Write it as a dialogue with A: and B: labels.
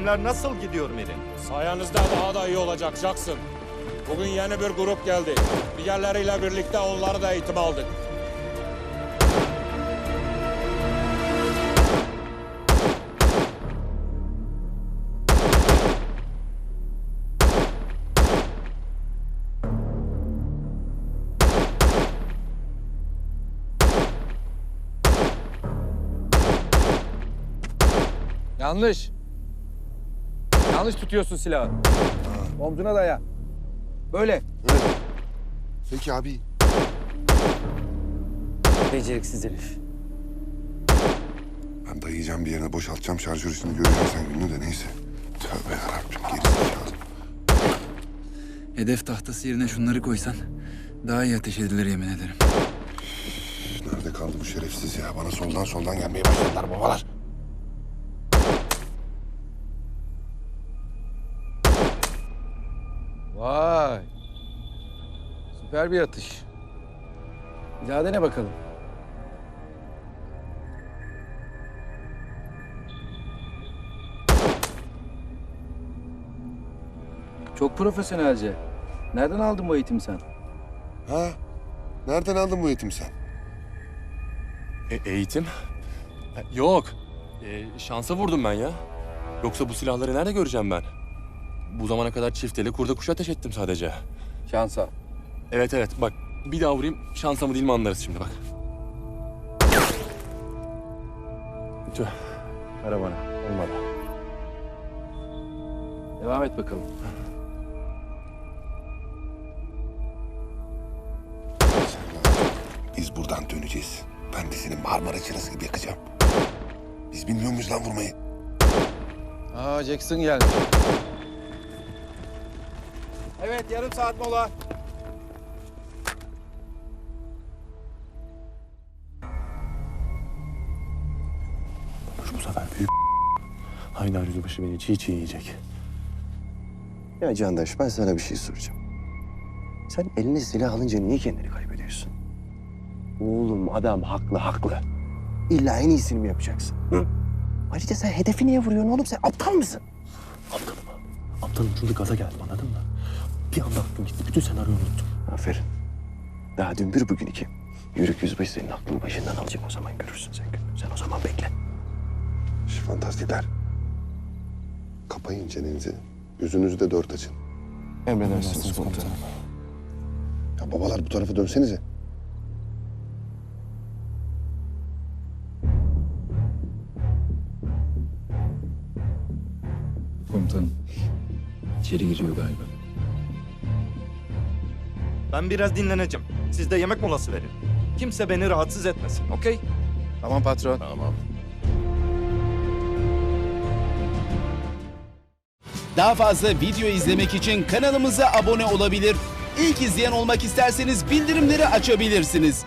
A: Eğitimler nasıl gidiyor Mirin?
B: Sayenizde daha da iyi olacak Jackson. Bugün yeni bir grup geldi. Diğerleriyle birlikte onları da eğitim aldık.
C: Yanlış. Yanlış tutuyorsun silahı. Omzuna daya. Böyle.
D: Peki abi.
C: Beceriksiz herif.
D: Ben dayayacağım bir yerine boşaltacağım şarjör üstünü göreceğim sen gününü de neyse. Tövbe yarabbim gerizekalı.
E: Hedef tahtası yerine şunları koysan daha iyi ateş edilir yemin ederim.
D: Nerede kaldı bu şerefsiz ya? Bana soldan soldan gelmeye başladılar babalar.
C: Vay. Süper bir atış. Bir daha dene bakalım. Çok profesyonelce. Nereden aldın bu eğitimi sen?
D: Ha? Nereden aldın bu eğitimi sen?
F: E, eğitim? Yok. E, şansa vurdum ben ya. Yoksa bu silahları nerede göreceğim ben? Bu zamana kadar çifteli kurda kuş ateş ettim sadece.
C: Şansa.
F: Evet evet bak bir daha vurayım şansa mı değil mi anlarız şimdi bak. Tüh. Ver bana. Olmadı.
C: Devam et bakalım.
D: Biz buradan döneceğiz. Ben de seni Marmara çırası gibi yakacağım. Biz bilmiyor muyuz lan vurmayı?
C: Aa Jackson geldi. Evet yarım saat mola.
F: Şu bu sefer büyük Haydar Yüzbaşı beni çiğ çiğ yiyecek.
G: Ya Candaş ben sana bir şey soracağım. Sen eline silah alınca niye kendini kaybediyorsun? Oğlum adam haklı haklı. İlla en iyisini mi yapacaksın? Hı? Ayrıca sen hedefi niye vuruyorsun oğlum? Sen aptal mısın?
F: Aptalım. Aptalım çünkü gaza geldim anladın mı? Bir anda aklım gitti. Bütün senaryoyu unuttum.
G: Aferin. Daha dün bir bugün iki. Yürük yüzbaşı senin aklını başından alacak o zaman görürsün sen. Sen o zaman bekle.
D: Şu fantastikler. Kapayın çenenizi. Gözünüzü de dört açın.
G: Emredersiniz komutanım.
D: Ya babalar bu tarafa dönsenize.
E: Komutanım. İçeri giriyor galiba.
A: Ben biraz dinleneceğim. Siz de yemek molası verin. Kimse beni rahatsız etmesin, okey?
C: Tamam patron.
D: Tamam.
H: Daha fazla video izlemek için kanalımıza abone olabilir. İlk izleyen olmak isterseniz bildirimleri açabilirsiniz.